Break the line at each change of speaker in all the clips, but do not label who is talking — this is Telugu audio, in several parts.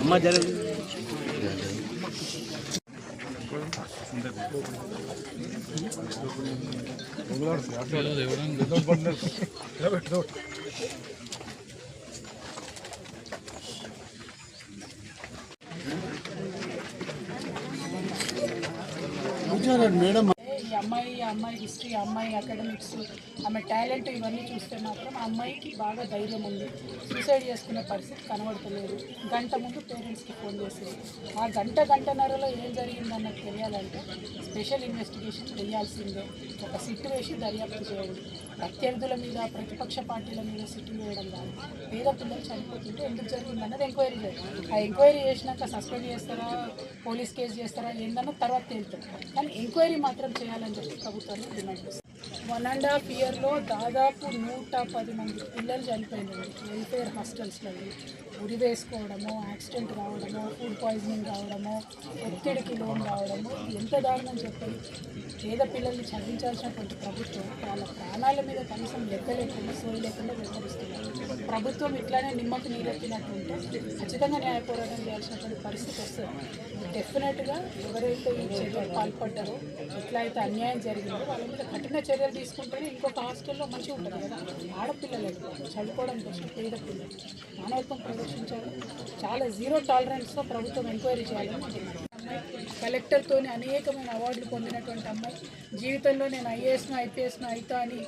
అమ్మ జరగదు మేడం
ఈ అమ్మాయి అమ్మాయి హిస్టరీ అమ్మాయి అకాడమిక్స్ ఆమె టాలెంట్ ఇవన్నీ చూస్తే మాత్రం ఆ అమ్మాయికి బాగా ధైర్యం ఉంది. సూసైడ్ చేసుకునే పరిస్థితి కనబడతలేదు. గంట ముందు పేరెంట్స్కి ఫోన్ చేసేది. ఆ గంట గంటన్నరలో ఏం జరిగిందన్నది తెలియాలంటే స్పెషల్ ఇన్వెస్టిగేషన్ చేయాల్సిందే. ఒక సిట్ వేసి దర్యాప్తు చేయండి. ప్రత్యర్థుల మీద ప్రతిపక్ష పార్టీల మీద సిట్టు వేయడం కాదు. పేద పిల్లలు చనిపోతుంటే ఎందుకు జరిగిందన్నది ఎంక్వైరీ చేయాలి ఆ ఎంక్వైరీ చేసినాక సస్పెండ్ చేస్తారా? పోలీస్ కేసు చేస్తారా? ఏందన్న తర్వాత తేలుతుంది. కానీ ఎంక్వైరీ మాత్రం చేయాలని చెప్పి ప్రభుత్వాన్ని డిమాండ్ చేస్తారు వన్ అండ్ హాఫ్ ఇయర్లో దాదాపు నూట పది మంది పిల్లలు చనిపోయినారు. వెల్ఫేర్ హాస్టల్స్లో ఉరి వేసుకోవడము యాక్సిడెంట్ రావడము ఫుడ్ పాయిజనింగ్ రావడము ఒత్తిడికి లోన్ రావడము ఎంత దారుణం చెప్పండి. పేద పిల్లల్ని చదివించాల్సినటువంటి ప్రభుత్వం వాళ్ళ ప్రాణాల మీద కనీసం లెక్క లేకుండా సోయి లేకుండా వ్యవహరిస్తున్నారు. ప్రభుత్వం ఇట్లానే నిమ్మకు నీరెత్తినట్టు ఉంటే ఖచ్చితంగా న్యాయ పోరాటం చేయాల్సినటువంటి పరిస్థితి వస్తుంది. డెఫినెట్గా ఎవరైతే ఈ చర్యలు పాల్పడ్డారో ఎట్లయితే అన్యాయం జరిగిందో వాళ్ళ మీద కఠిన చర్యలు తీసుకుంటేనే ఇంకొక హాస్టల్లో మంచిగా ఉంటుంది కదా. ఆడపిల్లలు చదువుకోవడం కోసం పేద పిల్లలు. మానవత్వం ప్రదర్శించాలి చాలా జీరో టాలరెన్స్తో ప్రభుత్వం ఎంక్వైరీ చేయాలని కలెక్టర్తోనే అనేకమైన అవార్డులు పొందినటువంటి అమ్మాయి. జీవితంలో నేను ఐఏఎస్ను ఐపీఎస్ను అవుతా అని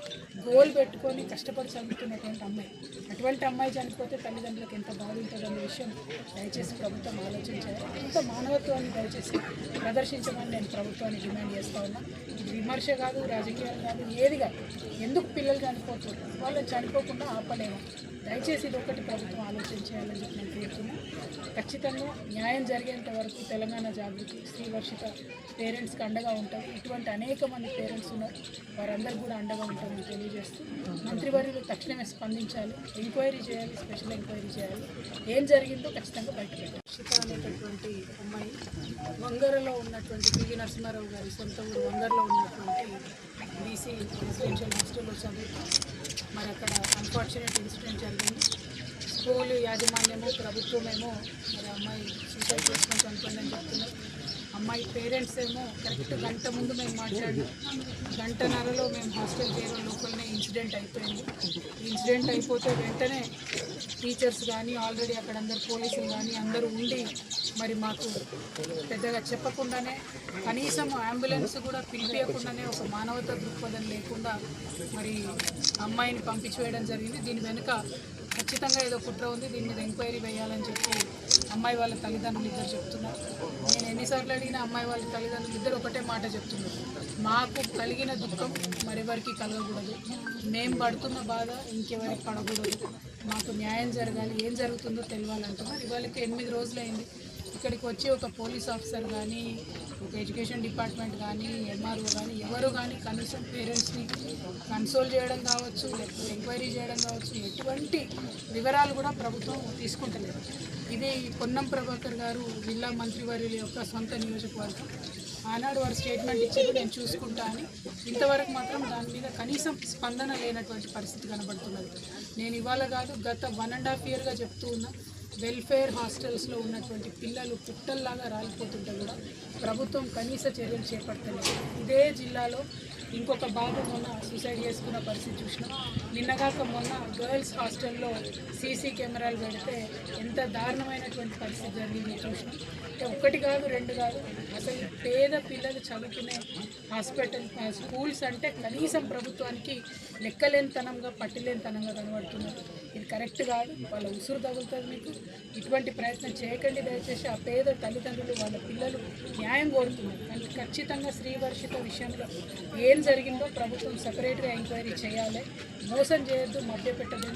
గోల్ పెట్టుకొని కష్టపడి చదువుతున్నటువంటి అమ్మాయి. అటువంటి అమ్మాయి చనిపోతే తల్లిదండ్రులకు ఎంత బాధ ఉంటుందనే విషయం దయచేసి ప్రభుత్వం ఆలోచించాలి. ఇంత మానవత్వాన్ని దయచేసి ప్రదర్శించమని నేను ప్రభుత్వాన్ని డిమాండ్ చేస్తా ఉన్నా. ఇది విమర్శ కాదు రాజకీయాలు కాదు ఏది కాదు. ఎందుకు పిల్లలు చనిపోతున్నారు వాళ్ళని చనిపోకుండా ఆపలేము. దయచేసి ఇది ఒకటి ప్రభుత్వం ఆలోచించాలని చెప్పి నేను కోరుతున్నా. ఖచ్చితంగా న్యాయం జరిగేంత వరకు తెలంగాణ జాగృతి శ్రీవర్షిత పేరెంట్స్కి అండగా ఉంటారు ఇటువంటి అనేక మంది పేరెంట్స్ ఉన్నారు. వారందరూ కూడా అండగా ఉంటారని తెలియజేస్తూ మంత్రివర్యులు తక్షణమే స్పందించాలి. ఎంక్వైరీ చేయాలి స్పెషల్ ఎంక్వైరీ చేయాలి. ఏం జరిగిందో ఖచ్చితంగా బయటపెట్టాలి వర్షిత అనేటటువంటి అమ్మాయి వంగరలో ఉన్నటువంటి పివి నరసింహారావు గారి సొంత ఊరు వంగరలో ఉన్నటువంటి బీసీ రెసిడెన్షియల్ హాస్టల్లో చదువుతూ మరి అక్కడ అన్ఫార్చునేట్ ఇన్సిడెంట్ జరిగింది. స్కూల్ యాజమాన్యము ప్రభుత్వమేమో మరి అమ్మాయి సూసైడ్ చేసుకొని చనిపోయిందని చెప్తున్నారు. అమ్మాయి పేరెంట్స్ ఏమో కరెక్ట్ గంట ముందు మేము మాట్లాడినాం. గంటన్నరలో మేము హాస్టల్ చేరే లోపలనే ఇన్సిడెంట్ అయిపోయింది. ఇన్సిడెంట్ అయిపోతే వెంటనే టీచర్స్ కానీ ఆల్రెడీ అక్కడ అందరు పోలీసులు కానీ అందరూ ఉండి మరి మాకు పెద్దగా చెప్పకుండానే కనీసం అంబులెన్స్ కూడా పిలిపియకుండానే ఒక మానవతా దృక్పథం లేకుండా మరి అమ్మాయిని పంపించేయడం జరిగింది. దీని వెనుక ఖచ్చితంగా ఏదో కుట్ర ఉంది. దీని మీద ఎంక్వైరీ వేయాలని చెప్పి అమ్మాయి వాళ్ళ తల్లిదండ్రులు ఇద్దరు చెప్తున్నారు. నేను ఎన్నిసార్లు అడిగినా అమ్మాయి వాళ్ళ తల్లిదండ్రులు ఇద్దరు ఒకటే మాట చెప్తున్నారు. మాకు కలిగిన దుఃఖం మరెవరికి కలగకూడదు. మేము పడుతున్న బాధ ఇంకెవరికి పడకూడదు. మాకు న్యాయం జరగాలి. ఏం జరుగుతుందో తెలియాలంటున్నారు. ఇవాళకి ఎనిమిది రోజులైంది. ఇక్కడికి వచ్చి ఒక పోలీస్ ఆఫీసర్ కానీ ఒక ఎడ్యుకేషన్ డిపార్ట్మెంట్ కానీ ఎంఆర్ఓ కానీ ఎవరు కానీ కనీసం పేరెంట్స్ని కన్సోల్ చేయడం కావచ్చు లేకపోతే ఎంక్వైరీ చేయడం కావచ్చు ఎటువంటి వివరాలు కూడా ప్రభుత్వం తీసుకుంటలేదు. ఇది పొన్నం ప్రభాకర్ గారు జిల్లా మంత్రివర్యుల యొక్క సొంత నియోజకవర్గం. ఆనాడు వారు స్టేట్మెంట్ ఇచ్చేది నేను చూసుకుంటా అని ఇంతవరకు మాత్రం దాని మీద కనీసం స్పందన లేనటువంటి పరిస్థితి కనబడుతున్నది. నేను ఇవాళ కాదు గత వన్ అండ్ హాఫ్ ఇయర్గా చెప్తూ ఉన్నా వెల్ఫేర్ హాస్టల్స్లో ఉన్నటువంటి పిల్లలు పుట్టల్లాగా రాలిపోతుంటే కూడా ప్రభుత్వం కనీస చర్యలు చేపట్టలేదు. ఇదే జిల్లాలో ఇంకొక బాబు మొన్న సూసైడ్ చేసుకున్న పరిస్థితి చూసినాం. నిన్నగాక మొన్న గర్ల్స్ హాస్టల్లో సీసీ కెమెరాలు పెడితే ఎంత దారుణమైనటువంటి పరిస్థితి జరిగింది చూసినాం. ఒకటి కాదు రెండు కాదు అసలు పేద పిల్లలు చదువుకునే హాస్పిటల్ స్కూల్స్ అంటే కనీసం ప్రభుత్వానికి లెక్కలేనితనంగా పట్టిలేనితనంగా కనబడుతున్నారు. ఇది కరెక్ట్ కాదు. వాళ్ళ ఉసురు తగులుతుంది మీకు. ఇటువంటి ప్రయత్నం చేయకండి దయచేసి. ఆ పేద తల్లిదండ్రులు వాళ్ళ పిల్లలు న్యాయం కోరుతున్నారు. కానీ ఖచ్చితంగా శ్రీవర్షిత విషయంలో ఏం జరిగిందో ప్రభుత్వం సపరేట్గా ఎంక్వైరీ చేయాలి. మోసం చేయొద్దు మభ్యపెట్టద్దు.